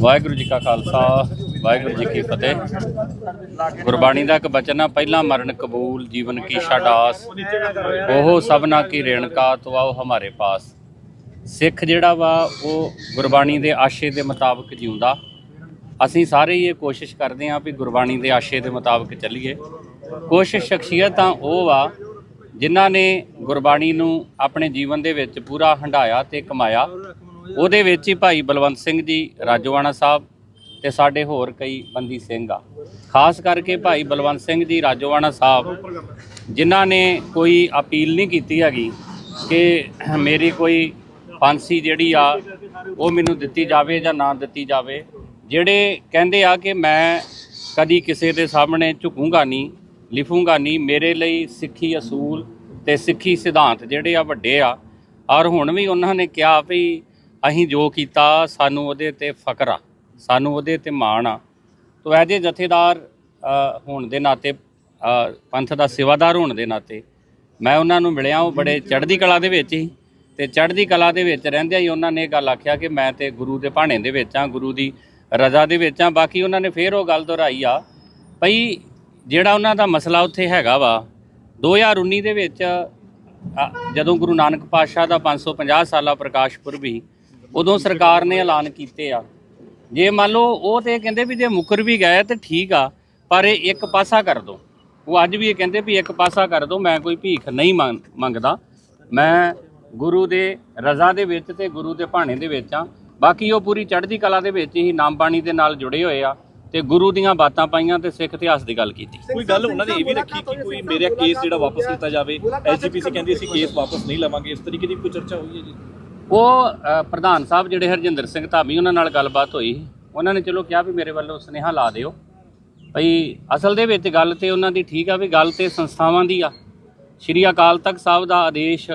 ਵਾਹਿਗੁਰੂ ਜੀ ਕਾ ਖਾਲਸਾ ਵਾਹਿਗੁਰੂ ਜੀ ਕੀ ਫਤਿਹ। ਗੁਰਬਾਣੀ ਦਾ ਇੱਕ ਬਚਨ ਆ ਪਹਿਲਾ ਮਰਨ ਕਬੂਲ ਜੀਵਨ ਕੀ ਛਾਡਾਸ ਉਹ ਸਭਨਾ ਕੀ ਰੇਣਕਾ ਤੋ ਆਓ ਹਮਾਰੇ ਪਾਸ। ਸਿੱਖ ਜਿਹੜਾ ਵਾ ਉਹ ਗੁਰਬਾਣੀ ਦੇ ਆਸ਼ੇ ਦੇ ਮੁਤਾਬਕ ਜਿਉਂਦਾ। ਅਸੀਂ ਸਾਰੇ ਹੀ ਇਹ ਕੋਸ਼ਿਸ਼ ਕਰਦੇ ਹਾਂ ਵੀ ਗੁਰਬਾਣੀ ਦੇ ਆਸ਼ੇ ਦੇ ਮੁਤਾਬਕ ਚੱਲੀਏ। ਕੁਛ ਸ਼ਖਸੀਅਤਾਂ ਉਹ ਵਾ ਜਿਨ੍ਹਾਂ ਨੇ ਗੁਰਬਾਣੀ ਨੂੰ ਆਪਣੇ ਜੀਵਨ ਦੇ ਵਿੱਚ ਪੂਰਾ ਹੰਡਾਇਆ ਤੇ ਕਮਾਇਆ, ਉਹਦੇ ਵਿੱਚ ਹੀ ਭਾਈ ਬਲਵੰਤ ਸਿੰਘ ਜੀ ਰਾਜੋਆਣਾ ਸਾਹਿਬ ਤੇ ਸਾਡੇ ਹੋਰ ਕਈ ਬੰਦੀ ਸਿੰਘ ਆ। ਖਾਸ ਕਰਕੇ ਭਾਈ ਬਲਵੰਤ ਸਿੰਘ ਜੀ ਰਾਜੋਆਣਾ ਸਾਹਿਬ, ਜਿਨ੍ਹਾਂ ਨੇ ਕੋਈ ਅਪੀਲ ਨਹੀਂ ਕੀਤੀ ਹੈਗੀ ਕਿ ਮੇਰੀ ਕੋਈ ਫਾਂਸੀ ਜਿਹੜੀ ਆ, ਉਹ ਮੈਨੂੰ ਦਿੱਤੀ ਜਾਵੇ ਜਾਂ ਨਾ ਦਿੱਤੀ ਜਾਵੇ। ਜਿਹੜੇ ਕਹਿੰਦੇ ਆ ਕਿ ਮੈਂ ਕਦੀ ਕਿਸੇ ਦੇ ਸਾਹਮਣੇ ਝੁਕੂੰਗਾ ਨਹੀਂ, ਲਿਖੂੰਗਾ ਨਹੀਂ, ਮੇਰੇ ਲਈ ਸਿੱਖੀ ਅਸੂਲ ਤੇ ਸਿੱਖੀ ਸਿਧਾਂਤ ਜਿਹੜੇ ਆ ਵੱਡੇ ਆ, ਔਰ ਹੁਣ ਵੀ ਉਹਨਾਂ ਨੇ ਕਿਹਾ ਵੀ ਅਸੀਂ ਜੋ ਕੀਤਾ ਸਾਨੂੰ ਉਹਦੇ ਤੇ ਫਕਰ ਆ, ਸਾਨੂੰ ਉਹਦੇ ਤੇ ਮਾਣ ਆ। ਤੋ ਐਜੇ ਜਥੇਦਾਰ ਹੋਣ ਦੇ ਨਾਤੇ ਪੰਥ ਦਾ ਸੇਵਾਦਾਰ ਹੋਣ ਦੇ ਨਾਤੇ ਮੈਂ ਉਹਨਾਂ ਨੂੰ ਮਿਲਿਆ, ਉਹ ਬੜੇ ਚੜ੍ਹਦੀ ਕਲਾ ਦੇ ਵਿੱਚ ਹੀ ਤੇ ਚੜ੍ਹਦੀ ਕਲਾ ਦੇ ਵਿੱਚ ਰਹਿੰਦਿਆਂ ਹੀ ਉਹਨਾਂ ਨੇ ਇਹ ਗੱਲ ਆਖਿਆ ਕਿ ਮੈਂ ਤੇ ਗੁਰੂ ਦੇ ਭਾਣੇ ਦੇ ਵਿੱਚ ਆ ਗੁਰੂ ਦੀ ਰਜ਼ਾ ਦੇ ਵਿੱਚ ਆ ਬਾਕੀ ਉਹਨਾਂ ਨੇ ਫੇਰ ਉਹ ਗੱਲ ਦੁਹਰਾਈ ਆ, ਭਈ ਜਿਹੜਾ ਉਹਨਾਂ ਦਾ ਮਸਲਾ ਉੱਥੇ ਹੈਗਾ ਵਾ 2019 ਦੇ ਵਿੱਚ ਜਦੋਂ ਗੁਰੂ ਨਾਨਕ ਪਾਤਸ਼ਾਹ ਦਾ 550 ਸਾਲਾ ਪ੍ਰਕਾਸ਼ ਪੁਰਬ ਸੀ, ਉਦੋਂ ਸਰਕਾਰ ਨੇ ਐਲਾਨ ਕੀਤੇ ਆ। ਜੇ ਮੰਨ ਲਓ, ਉਹ ਤੇ ਕਹਿੰਦੇ ਵੀ ਜੇ ਮੁਕਰ ਵੀ ਗਏ ਤੇ ਠੀਕ ਆ, ਪਰ ਇਹ ਇੱਕ ਪਾਸਾ ਕਰ ਦੋ। ਉਹ ਅੱਜ ਵੀ ਇਹ ਕਹਿੰਦੇ ਵੀ ਇੱਕ ਪਾਸਾ ਕਰ ਦੋ, ਮੈਂ ਕੋਈ ਭੀਖ ਨਹੀਂ ਮੰਗ- ਮੰਗਦਾ। ਮੈਂ ਗੁਰੂ ਦੇ ਰਜ਼ਾ ਦੇ ਵਿੱਚ ਤੇ ਗੁਰੂ ਦੇ ਭਾਣੇ ਦੇ ਵਿੱਚ ਆ। ਬਾਕੀ ਉਹ ਪੂਰੀ ਚੜ੍ਹਦੀ ਕਲਾ ਦੇ ਵਿੱਚ ਹੀ ਨਾਮ ਬਾਣੀ ਦੇ ਨਾਲ ਜੁੜੇ ਹੋਏ ਆ। ਤੇ ਗੁਰੂ ਦੀਆਂ ਬਾਤਾਂ ਪਾਈਆਂ ਤੇ ਸਿੱਖ ਇਤਿਹਾਸ ਦੀ ਗੱਲ ਕੀਤੀ। ਕੋਈ ਗੱਲ ਉਹਨਾਂ ਨੇ ਇਹ ਵੀ ਰੱਖੀ ਕਿ ਕੋਈ ਮੇਰਾ ਕੇਸ ਜਿਹੜਾ ਵਾਪਸ ਕੀਤਾ ਜਾਵੇ ਐਸਜੀਪੀਸੀ ਕਹਿੰਦੀ ਅਸੀਂ ਕੇਸ ਵਾਪਸ ਨਹੀਂ ਲਵਾਂਗੇ ਇਸ ਤਰੀਕੇ ਦੀ ਕੋਈ ਚਰਚਾ ਹੋਈ ਹੈ ਜੀ? ਉਹ ਪ੍ਰਧਾਨ ਸਾਹਿਬ ਜਿਹੜੇ ਹਰਜਿੰਦਰ ਸਿੰਘ ਧਾਮੀ ਉਹਨਾਂ ਨਾਲ ਗੱਲਬਾਤ ਹੋਈ। ਉਹਨਾਂ ਨੇ ਚਲੋ ਕਿਹਾ ਵੀ ਮੇਰੇ ਵੱਲੋਂ ਸੁਨੇਹਾ ਲਾ ਦਿਓ। ਭਈ ਅਸਲ ਦੇ ਵਿੱਚ ਗੱਲ ਤੇ ਉਹਨਾਂ ਦੀ ਠੀਕ ਆ ਵੀ ਗੱਲ ਤੇ ਸੰਸਥਾਵਾਂ ਦੀ ਆ। ਸ਼੍ਰੀ ਅਕਾਲ ਤਖਤ ਸਾਹਿਬ ਦਾ ਆਦੇਸ਼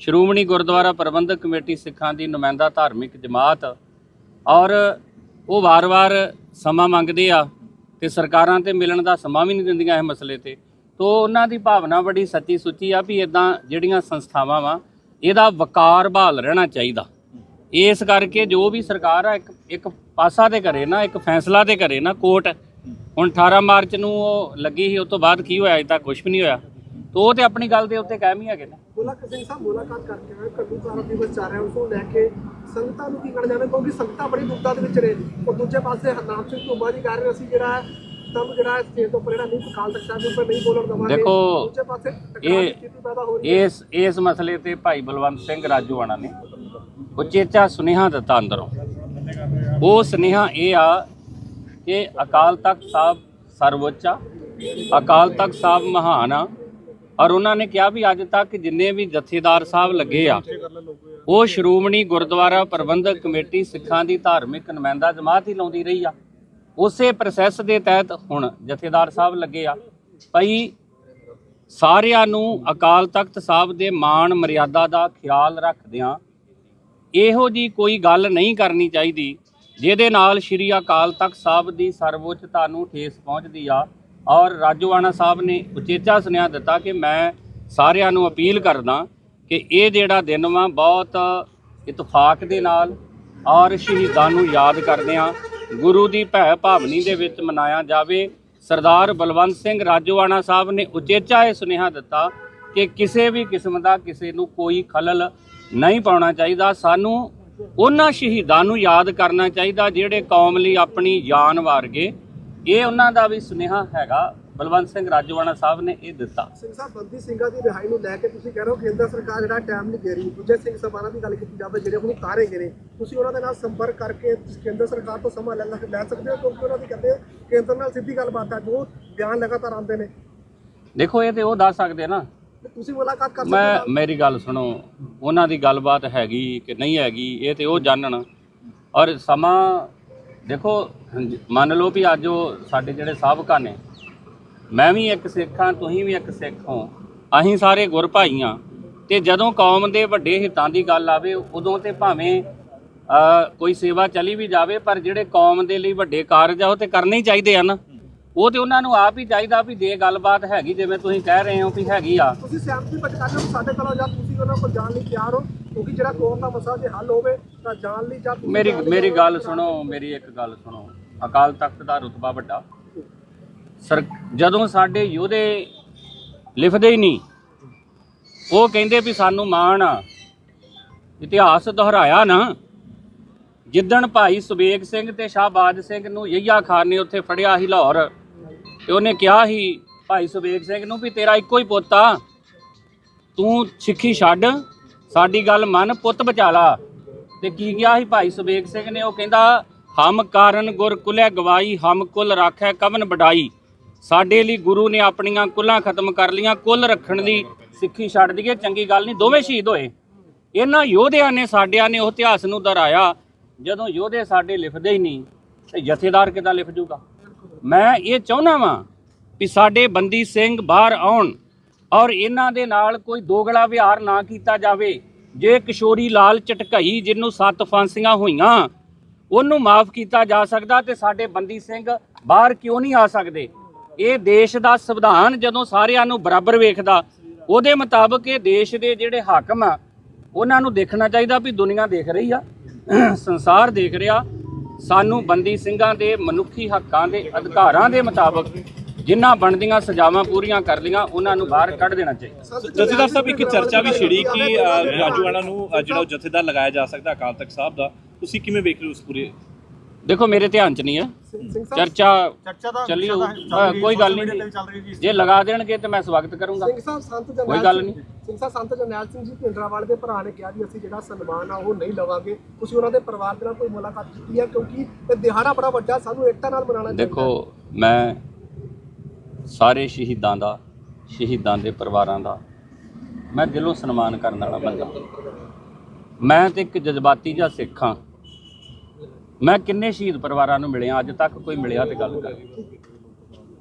ਸ਼੍ਰੋਮਣੀ ਗੁਰਦੁਆਰਾ ਪ੍ਰਬੰਧਕ ਕਮੇਟੀ ਸਿੱਖਾਂ ਦੀ ਨੁਮਾਇੰਦਾ ਧਾਰਮਿਕ ਜਮਾਤ ਔਰ ਉਹ ਵਾਰ-ਵਾਰ ਸਮਾਂ ਮੰਗਦੇ ਆ ਤੇ ਸਰਕਾਰਾਂ ਤੇ ਮਿਲਣ ਦਾ ਸਮਾਂ ਵੀ ਨਹੀਂ ਦਿੰਦੀਆਂ ਇਹ ਮਸਲੇ ਤੇ। ਤੋ ਉਹਨਾਂ ਦੀ ਭਾਵਨਾ ਬੜੀ ਸੱਚੀ ਸੁੱਚੀ ਆ ਵੀ ਇਦਾਂ ਜਿਹੜੀਆਂ ਸੰਸਥਾਵਾਂ ਵਾ, ਇਹਦਾ ਵਕਾਰ ਬਹਾਲ ਰਹਿਣਾ ਚਾਹੀਦਾ। ਇਸ ਕਰਕੇ ਜੋ ਵੀ ਸਰਕਾਰ ਆ, ਇੱਕ ਇੱਕ ਪਾਸਾ ਤੇ ਕਰੇ ਨਾ, ਇੱਕ ਫੈਸਲਾ ਤੇ ਕਰੇ ਨਾ ਕੋਰਟ। ਹੁਣ 18 ਮਾਰਚ ਨੂੰ ਉਹ ਲੱਗੀ ਸੀ, ਉਸ ਤੋਂ ਬਾਅਦ ਕੀ ਹੋਇਆ ਅਜੇ ਤੱਕ ਕੁਝ ਵੀ ਨਹੀਂ ਹੋਇਆ। ਤੋ ਉਹ ਤੇ ਆਪਣੀ ਗੱਲ ਦੇ ਉੱਤੇ ਕਾਇਮ ਹੀ ਹੈਗੇ ਨਾ। ਮੁਲਾਕਾਤ ਸਿੰਘ ਸਾਹਿਬ ਮੁਲਾਕਾਤ ਕਰਕੇ ਕੱਲੂ ਸਾਰਾ ਦਿਵਸ ਚੱਲ ਰਿਹਾ ਉਸ ਨੂੰ ਲੈ ਕੇ ਸੰਗਤਾਂ ਨੂੰ ਕੀ ਕਹਿਣਾ ਚਾਹੁੰਦੇ? ਕਿਉਂਕਿ ਸੰਗਤਾਂ ਬੜੀ ਦੁੱਖਾਂ ਦੇ ਵਿੱਚ ਨੇ। ਔਰ ਦੂਜੇ ਪਾਸੇ ਹਰਨਾਮ ਸਿੰਘ ਧੁੰਮਾ ਜੀ ਕਹਿ ਰਹੇ ਅਸੀਂ ਜਿਹੜਾ ਹੈ ਤੁਹਾਨੂੰ ਜਿਹੜਾ ਸਟੇਜ ਤੋਂ ਜਿਹੜਾ ਨਹੀਂ ਅਕਾਲ ਤਖਤ ਸਾਹਿਬ ਉੱਪਰ ਨਹੀਂ ਬੋਲਣ ਦਵਾਂਗੇ। ਦੇਖੋ, ਦੂਜੇ ਪਾਸੇ ਇਹ- ਸਥਿਤੀ ਪੈਦਾ ਹੋ ਰਹੀ ਹੈ। ਇਸ ਇਸ ਮਸਲੇ ਤੇ ਭਾਈ ਬਲਵੰਤ ਸਿੰਘ ਰਾਜੋਆਣਾ ਨੇ ਉਚੇਚਾ ਸੁਨੇਹਾ ਦਿੱਤਾ ਅੰਦਰੋਂ। ਉਹ ਸੁਨੇਹਾ ਇਹ ਆ ਕਿ ਅਕਾਲ ਤਖਤ ਸਾਹਿਬ ਸਰਵਉੱਚ ਆ ਅਕਾਲ ਤਖਤ ਸਾਹਿਬ ਮਹਾਨ ਆ। ਔਰ ਉਹਨਾਂ ਨੇ ਕਿਹਾ ਵੀ ਅੱਜ ਤੱਕ ਜਿੰਨੇ ਵੀ ਜਥੇਦਾਰ ਸਾਹਿਬ ਲੱਗੇ ਆ, ਉਹ ਸ਼੍ਰੋਮਣੀ ਗੁਰਦੁਆਰਾ ਪ੍ਰਬੰਧਕ ਕਮੇਟੀ ਸਿੱਖਾਂ ਦੀ ਧਾਰਮਿਕ ਨੁਮਾਇੰਦਾ ਜਮਾਤ ਹੀ ਲਾਉਂਦੀ ਰਹੀ ਆ। ਉਸੇ ਪ੍ਰੋਸੈਸ ਦੇ ਤਹਿਤ ਹੁਣ ਜਥੇਦਾਰ ਸਾਹਿਬ ਲੱਗੇ ਆ। ਭਾਈ ਸਾਰਿਆਂ ਨੂੰ ਅਕਾਲ ਤਖਤ ਸਾਹਿਬ ਦੇ ਮਾਣ ਮਰਿਆਦਾ ਦਾ ਖਿਆਲ ਰੱਖਦਿਆਂ ਇਹੋ ਜੀ ਕੋਈ ਗੱਲ ਨਹੀਂ ਕਰਨੀ ਚਾਹੀਦੀ, ਜਿਹਦੇ ਨਾਲ ਸ਼੍ਰੀ ਅਕਾਲ ਤਖਤ ਸਾਹਿਬ ਦੀ ਸਰਵਉੱਚਤਾ ਨੂੰ ਠੇਸ ਪਹੁੰਚਦੀ ਆ। ਔਰ ਰਾਜੋਆਣਾ ਸਾਹਿਬ ਨੇ ਉਚੇਚਾ ਸੁਨੇਹਾ ਦਿੱਤਾ ਕਿ ਮੈਂ ਸਾਰਿਆਂ ਨੂੰ ਅਪੀਲ ਕਰਦਾ ਕਿ ਇਹ ਜਿਹੜਾ ਦਿਨ ਵਾ ਬਹੁਤ ਇਤਫਾਕ ਦੇ ਨਾਲ ਔਰ ਸ਼ਹੀਦਾਂ ਨੂੰ ਯਾਦ ਕਰਦਿਆਂ ਗੁਰੂ ਦੀ ਭੈ ਭਾਵਨੀ ਦੇ ਵਿੱਚ ਮਨਾਇਆ ਜਾਵੇ। ਸਰਦਾਰ ਬਲਵੰਤ ਸਿੰਘ ਰਾਜੋਆਣਾ ਸਾਹਿਬ ਨੇ ਉਚੇਚਾ ਇਹ ਸੁਨੇਹਾ ਦਿੱਤਾ ਕਿ ਕਿਸੇ ਵੀ ਕਿਸਮ ਦਾ ਕਿਸੇ ਨੂੰ ਕੋਈ ਖਲਲ ਨਹੀਂ ਪਾਉਣਾ ਚਾਹੀਦਾ। ਸਾਨੂੰ ਉਹਨਾਂ ਸ਼ਹੀਦਾਂ ਨੂੰ ਯਾਦ ਕਰਨਾ ਚਾਹੀਦਾ ਜਿਹੜੇ ਕੌਮ ਲਈ ਆਪਣੀ ਜਾਨ ਵਾਰ ਗਏ ਇਹ ਉਹਨਾਂ ਦਾ ਵੀ ਸੁਨੇਹਾ ਹੈਗਾ। ਬਲਵੰਤ ਸਿੰਘ ਰਾਜੋਆਣਾ ਸਾਹਿਬ ਨੇ ਇਹ ਦਿੱਤਾ। ਸਿੰਘ ਸਾਹਿਬ ਬੰਦੀ ਸਿੰਘਾਂ ਦੀ ਰਿਹਾਈ ਨੂੰ ਲੈ ਕੇ ਤੁਸੀਂ ਕਹਿ ਰਹੇ ਹੋ ਕੇਂਦਰ ਸਰਕਾਰ ਜਿਹੜਾ ਟਾਈਮ ਨਹੀਂ ਦੇ ਰਹੀ। ਦੂਜੇ ਸਿੰਘ ਸਭਾਵਾਂ ਦੀ ਗੱਲ ਕੀਤੀ ਜਾਵੇ ਜਿਹੜੇ ਹੁਣ ਉਤਾਰੇ ਗਏ ਨੇ ਤੁਸੀਂ ਉਹਨਾਂ ਦੇ ਨਾਲ ਸੰਪਰਕ ਕਰਕੇ ਕੇਂਦਰ ਸਰਕਾਰ ਤੋਂ ਸਮਾਂ ਲੈ ਲੈ ਸਕਦੇ ਹੋ? ਕਿਉਂਕਿ ਉਹਨਾਂ ਦੀ ਕਹਿੰਦੇ ਕੇਂਦਰ ਨਾਲ ਸਿੱਧੀ ਗੱਲਬਾਤ ਹੈ ਜੋ ਬਿਆਨ ਲਗਾਤਾਰ ਆਉਂਦੇ ਨੇ। ਦੇਖੋ ਇਹ ਤੇ ਉਹ ਦੱਸ ਸਕਦੇ ਨਾ। ਤੁਸੀਂ ਮੁਲਾਕਾਤ ਕਰ ਸਕਦੇ ਮੈਂ ਮੇਰੀ ਗੱਲ ਸੁਣੋ ਉਹਨਾਂ ਦੀ ਗੱਲਬਾਤ ਹੈਗੀ ਕਿ ਨਹੀਂ ਹੈਗੀ ਇਹ ਤੇ ਉਹ ਜਾਣਨ। ਔਰ ਸਮਾਂ ਦੇਖੋ, ਮੰਨ ਲਓ ਵੀ ਅੱਜ ਉਹ ਸਾਡੇ ਜਿਹੜੇ ਸਾਬਕਾ ਨੇ, ਮੈਂ ਵੀ ਇੱਕ ਸਿੱਖ ਹਾਂ, ਤੁਸੀਂ ਵੀ ਇੱਕ ਸਿੱਖ ਹੋ, ਅਸੀਂ ਸਾਰੇ ਗੁਰ ਭਾਈ ਹਾਂ, ਤੇ ਜਦੋਂ ਕੌਮ ਦੇ ਵੱਡੇ ਹਿੱਤਾਂ ਦੀ ਗੱਲ ਆਵੇ, ਉਦੋਂ ਤੇ ਭਾਵੇਂ ਕੋਈ ਸੇਵਾ ਚਲੀ ਵੀ ਜਾਵੇ, ਪਰ ਜਿਹੜੇ ਕੌਮ ਦੇ ਲਈ ਵੱਡੇ ਕਾਰਜ ਆ, ਉਹ ਤੇ ਕਰਨੇ ਹੀ ਚਾਹੀਦੇ ਆ ਨਾ ਉਹ ਤੇ ਉਹਨਾਂ ਨੂੰ ਆਪ ਹੀ ਚਾਹੀਦਾ ਵੀ ਜੇ ਗੱਲਬਾਤ ਹੈਗੀ ਜਿਵੇਂ ਤੁਸੀਂ ਕਹਿ ਰਹੇ ਹੋ ਵੀ ਹੈਗੀ ਆ। ਤੁਸੀਂ ਸਹਿਮਤੀ ਪ੍ਰਗਟ ਕਰ ਸਾਡੇ ਕੋਲ ਜਾਂ ਤੁਸੀਂ ਉਹਨਾਂ ਕੋਲ ਜਾਣ ਲਈ ਤਿਆਰ ਹੋ ਕਿਉਂਕਿ ਜਿਹੜਾ ਕੌਮ ਦਾ ਮਸਲਾ ਜੇ ਹੱਲ ਹੋਵੇ ਤਾਂ ਜਾਣ ਲਈ ਜਾਂ ਮੇਰੀ ਮੇਰੀ ਗੱਲ ਸੁਣੋ ਮੇਰੀ ਇੱਕ ਗੱਲ ਸੁਣੋ। ਅਕਾਲ ਤਖਤ ਦਾ ਰੁਤਬਾ ਵੱਡਾ। ਸਰ ਜਦੋਂ ਸਾਡੇ ਯੋਧੇ ਲਿਖਦੇ ਹੀ ਨਹੀਂ ਉਹ ਕਹਿੰਦੇ ਵੀ ਸਾਨੂੰ ਮਾਣ ਆ ਇਤਿਹਾਸ ਦੁਹਰਾਇਆ ਨਾ। ਜਿੱਦਣ ਭਾਈ ਸੁਬੇਗ ਸਿੰਘ ਤੇ ਸ਼ਾਹਬਾਜ ਸਿੰਘ ਨੂੰ ਯਹੀਆ ਖਾਨ ਨੇ ਉੱਥੇ ਫੜਿਆ ਸੀ ਲਾਹੌਰ ਤੇ ਉਹਨੇ ਕਿਹਾ ਸੀ ਭਾਈ ਸੁਬੇਗ ਸਿੰਘ ਨੂੰ ਵੀ ਤੇਰਾ ਇੱਕੋ ਹੀ ਪੁੱਤ ਆ। ਤੂੰ ਸਿੱਖੀ ਛੱਡ, ਸਾਡੀ ਗੱਲ ਮੰਨ, ਪੁੱਤ ਬਚਾ ਲਾ। ਤੇ ਕੀ ਕਿਹਾ ਸੀ ਭਾਈ ਸੁਬੇਗ ਸਿੰਘ ਨੇ? ਉਹ ਕਹਿੰਦਾ, ਹਮ ਕਾਰਨ ਗੁਰ ਕੁਲੇ ਗਵਾਈ, ਹਮ ਕੁਲ ਰਾਖੈ ਕਵਨ ਬਡਾਈ ਸਾਡੇ ਲਈ ਗੁਰੂ ਨੇ ਆਪਣੀਆਂ ਕੁੱਲਾਂ ਖਤਮ ਕਰ ਲੀਆਂ ਕੁੱਲ ਰੱਖਣ ਦੀ ਸਿੱਖੀ ਛੱਡ ਦਈਏ, ਚੰਗੀ ਗੱਲ ਨਹੀਂ, ਦੋਵੇਂ ਸ਼ਹੀਦ ਹੋਏ। ਇਹਨਾਂ ਯੋਧਿਆਂ ਨੇ ਸਾਡਿਆਂ ਨੇ ਉਹ ਇਤਿਹਾਸ ਨੂੰ ਦੁਹਰਾਇਆ, ਜਦੋਂ ਯੋਧੇ ਸਾਡੇ ਲਿਖਦੇ ਹੀ ਨਹੀਂ, ਤੇ ਜਥੇਦਾਰ ਕਿਦਾਂ ਲਿਖ ਜੂਗਾ? ਮੈਂ ਇਹ ਚਾਹੁੰਦਾ ਵਾਂ ਵੀ ਸਾਡੇ ਬੰਦੀ ਸਿੰਘ ਬਾਹਰ ਆਉਣ ਔਰ ਇਹਨਾਂ ਦੇ ਨਾਲ ਕੋਈ ਦੋਗਲਾ ਵਿਹਾਰ ਨਾ ਕੀਤਾ ਜਾਵੇ। ਜੇ ਕਿਸ਼ੋਰੀ ਲਾਲ ਚਟਕਈ ਜਿਹਨੂੰ ਸੱਤ ਫਾਂਸੀਆਂ ਹੋਈਆਂ, ਉਹਨੂੰ ਮਾਫ ਕੀਤਾ ਜਾ ਸਕਦਾ ਤੇ ਸਾਡੇ ਬੰਦੀ ਸਿੰਘ ਬਾਹਰ ਕਿਉਂ ਨਹੀਂ ਆ ਸਕਦੇ? ਇਹ ਦੇਸ਼ ਦਾ ਸੰਵਿਧਾਨ ਜਦੋਂ ਸਾਰਿਆਂ ਨੂੰ ਬਰਾਬਰ ਵੇਖਦਾ, ਉਹਦੇ ਮੁਤਾਬਕ ਇਹ ਦੇਸ਼ ਦੇ ਜਿਹੜੇ ਹਾਕਮ ਆ, ਉਹਨਾਂ ਨੂੰ ਦੇਖਣਾ ਚਾਹੀਦਾ ਵੀ ਦੁਨੀਆ ਦੇਖ ਰਹੀ ਆ, ਸੰਸਾਰ ਦੇਖ ਰਿਹਾ ਸਾਨੂੰ ਬੰਦੀ ਸਿੰਘਾਂ ਦੇ, ਮਨੁੱਖੀ ਹੱਕਾਂ ਦੇ, ਅਧਿਕਾਰਾਂ ਦੇ ਮੁਤਾਬਕ ਜਿਨ੍ਹਾਂ ਬਣਦੀਆਂ ਸਜ਼ਾਵਾਂ ਪੂਰੀਆਂ ਕਰ ਲਈਆਂ, ਉਹਨਾਂ ਨੂੰ ਬਾਹਰ ਕੱਢ ਦੇਣਾ ਚਾਹੀਦਾ। ਜਥੇਦਾਰ ਸਾਹਿਬ, ਇੱਕ ਚਰਚਾ ਵੀ ਛਿੜੀ ਕਿ ਰਾਜੂਆਣਾ ਨੂੰ ਜਿਹੜਾ ਜਥੇਦਾਰ ਲਗਾਇਆ ਜਾ ਸਕਦਾ, ਅਕਾਲ ਤਖਤ ਸਾਹਿਬ ਦਾ, ਤੁਸੀਂ ਕਿਵੇਂ ਵੇਖ ਰਹੇ ਹੋ ਉਸ ਪੂਰੇ ਦੇਖੋ ਮੇਰੇ ਧਿਆਨ 'ਚ ਨਹੀਂ ਹੈ। ਚਰਚਾ ਚਰਚਾ ਤਾਂ ਚੱਲੀ ਹੋਊ। ਹਾਂ, ਕੋਈ ਗੱਲ ਨਹੀਂ। ਜੀ। ਜੇ ਲਗਾ ਦੇਣਗੇ ਤੇ ਮੈਂ ਸਵਾਗਤ ਕਰੂੰਗਾ। ਸਿੰਘ ਸਾਹਿਬ ਸੰਤ ਜਰਨੈਲ ਕੋਈ ਗੱਲ ਸਿੰਘ- ਨਹੀਂ। ਸਿੰਘ ਸਾਹਿਬ ਸੰਤ ਜਰਨੈਲ ਸਿੰਘ ਜੀ ਭਿੰਡਰਾਵਾਲ ਦੇ ਭਰਾ ਨੇ ਕਿਹਾ ਵੀ ਅਸੀਂ ਜਿਹੜਾ ਸਨਮਾਨ ਆ ਉਹ ਨਹੀਂ ਲਵਾਂਗੇ। ਤੁਸੀਂ ਉਹਨਾਂ ਦੇ ਪਰਿਵਾਰ ਦੇ ਨਾਲ ਕੋਈ ਮੁਲਾਕਾਤ ਕੀਤੀ ਹੈ? ਕਿਉਂਕਿ ਇਹ ਦਿਹਾੜਾ ਬੜਾ ਵੱਡਾ ਸਾਨੂੰ ਏਕਤਾ ਨਾਲ ਮਨਾਉਣਾ ਚਾਹੀਦਾ ਦੇਖੋ ਮੈਂ ਸਾਰੇ ਸ਼ਹੀਦਾਂ ਦਾ ਸ਼ਹੀਦਾਂ ਦੇ ਪਰਿਵਾਰਾਂ ਦਾ ਮੈਂ ਦਿਲੋਂ ਸਨਮਾਨ ਕਰਨ ਵਾਲਾ ਬੰਦਾ। ਮੈਂ ਤੇ ਇੱਕ ਜਜ਼ਬਾਤੀ ਜਿਹਾ ਸਿੱਖ ਹਾਂ। ਮੈਂ ਕਿੰਨੇ ਸ਼ਹੀਦ ਪਰਿਵਾਰਾਂ ਨੂੰ ਮਿਲਿਆ, ਅੱਜ ਤੱਕ ਕੋਈ ਮਿਲਿਆ ਤੇ ਗੱਲ ਕਰ।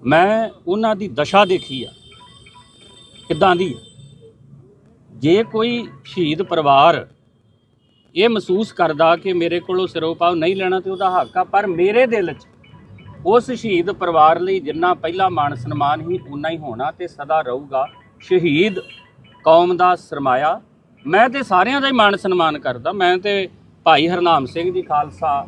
ਮੈਂ ਉਹਨਾਂ ਦੀ ਦਸ਼ਾ ਦੇਖੀ ਆ। ਕਿੱਦਾਂ ਦੀ ਜੇ ਕੋਈ ਸ਼ਹੀਦ ਪਰਿਵਾਰ ਇਹ ਮਹਿਸੂਸ ਕਰਦਾ ਕਿ ਮੇਰੇ ਕੋਲੋਂ ਸਿਰੋਪਾਵ ਨਹੀਂ ਲੈਣਾ ਤੇ ਉਹਦਾ ਹੱਕ ਆ, ਪਰ ਮੇਰੇ ਦਿਲ 'ਚ ਉਸ ਸ਼ਹੀਦ ਪਰਿਵਾਰ ਲਈ ਜਿੰਨਾ ਪਹਿਲਾ ਮਾਣ ਸਨਮਾਨ ਹੀ ਉਨਾ ਹੀ ਹੋਣਾ ਤੇ ਸਦਾ ਰਹੂਗਾ। ਸ਼ਹੀਦ ਕੌਮ ਦਾ ਸਰਮਾਇਆ। ਮੈਂ ਤੇ ਸਾਰਿਆਂ ਦਾ ਹੀ ਮਾਣ ਸਨਮਾਨ ਕਰਦਾ। ਮੈਂ ਤੇ ਭਾਈ ਹਰਨਾਮ ਸਿੰਘ ਜੀ, ਖਾਲਸਾ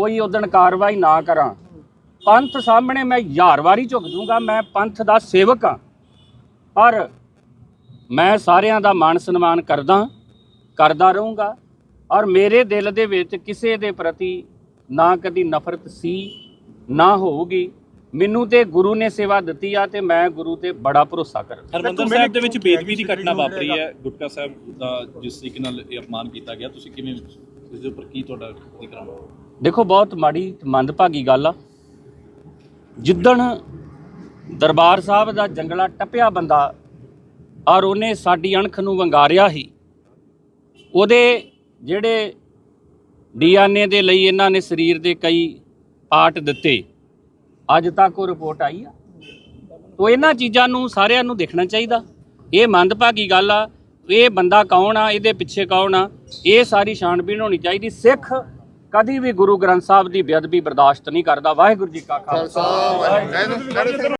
ਕੋਈ ਉਦਣ ਕਾਰਵਾਈ ਨਾ ਕਰਾਂ। ਪੰਥ ਸਾਹਮਣੇ ਮੈਂ ਹਜ਼ਾਰ ਵਾਰੀ ਝੁਕ ਜੂੰਗਾ ਮੈਂ ਪੰਥ ਦਾ ਸੇਵਕ ਹਾਂ। ਪਰ ਮੈਂ ਸਾਰਿਆਂ ਦਾ ਮਾਣ ਸਨਮਾਨ ਕਰਦਾ ਕਰਦਾ ਰਹੂੰਗਾ। ਔਰ ਮੇਰੇ ਦਿਲ ਦੇ ਵਿੱਚ ਕਿਸੇ ਦੇ ਪ੍ਰਤੀ ਨਾ ਕਦੀ ਨਫ਼ਰਤ ਸੀ ਨਾ ਹੋਊਗੀ। ਮੈਨੂੰ ਤੇ ਗੁਰੂ ਨੇ ਸੇਵਾ ਦਿੱਤੀ ਆ ਤੇ ਮੈਂ ਗੁਰੂ ਤੇ ਬੜਾ ਭਰੋਸਾ ਕਰਦਾ ਹਰਮੰਦਰ ਸਾਹਿਬ ਦੇ ਵਿੱਚ ਬੇਦਬੀ ਦੀ ਘਟਨਾ ਵਾਪਰੀ ਹੈ? ਗੁਟਕਾ ਸਾਹਿਬ ਦਾ ਜਿਸ ਤਰੀਕੇ ਨਾਲ ਇਹ ਅਪਮਾਨ ਕੀਤਾ ਗਿਆ ਤੁਸੀਂ ਕਿਵੇਂ ਇਸ ਦੇ ਉੱਪਰ ਕੀ ਤੁਹਾਡਾ ਜ਼ਿਕਰ ਹੈ ਦੇਖੋ, ਬਹੁਤ ਮਾੜੀ ਮੰਦਭਾਗੀ ਗੱਲ ਆ। ਜਿੱਦਣ ਦਰਬਾਰ ਸਾਹਿਬ ਦਾ ਜੰਗਲਾ ਟੱਪਿਆ ਬੰਦਾ, ਔਰ ਉਹਨੇ ਸਾਡੀ ਅਣਖ ਨੂੰ ਵੰਗਾਰਿਆ ਹੀ ਉਹਦੇ ਜਿਹੜੇ ਡੀਐਨਏ ਦੇ ਲਈ ਇਹਨਾਂ ਨੇ ਸਰੀਰ ਦੇ ਕਈ ਪਾਰਟ ਦਿੱਤੇ, ਅੱਜ ਤੱਕ ਉਹ ਰਿਪੋਰਟ ਆਈ ਆ। ਤੋ ਇਹਨਾਂ ਚੀਜ਼ਾਂ ਨੂੰ ਸਾਰਿਆਂ ਨੂੰ ਦੇਖਣਾ ਚਾਹੀਦਾ। ਇਹ ਮੰਦਭਾਗੀ ਗੱਲ ਆ। ਇਹ ਬੰਦਾ ਕੌਣ ਆ? ਇਹਦੇ ਪਿੱਛੇ ਕੌਣ ਆ? ਇਹ ਸਾਰੀ ਛਾਣਬੀਣ ਹੋਣੀ ਚਾਹੀਦੀ। ਸਿੱਖ ਕਦੀ ਵੀ ਗੁਰੂ ਗ੍ਰੰਥ ਸਾਹਿਬ ਦੀ ਬੇਅਦਬੀ ਬਰਦਾਸ਼ਤ ਨਹੀਂ ਕਰਦਾ। ਵਾਹਿਗੁਰੂ ਜੀ ਕਾ ਖਾਲਸਾ।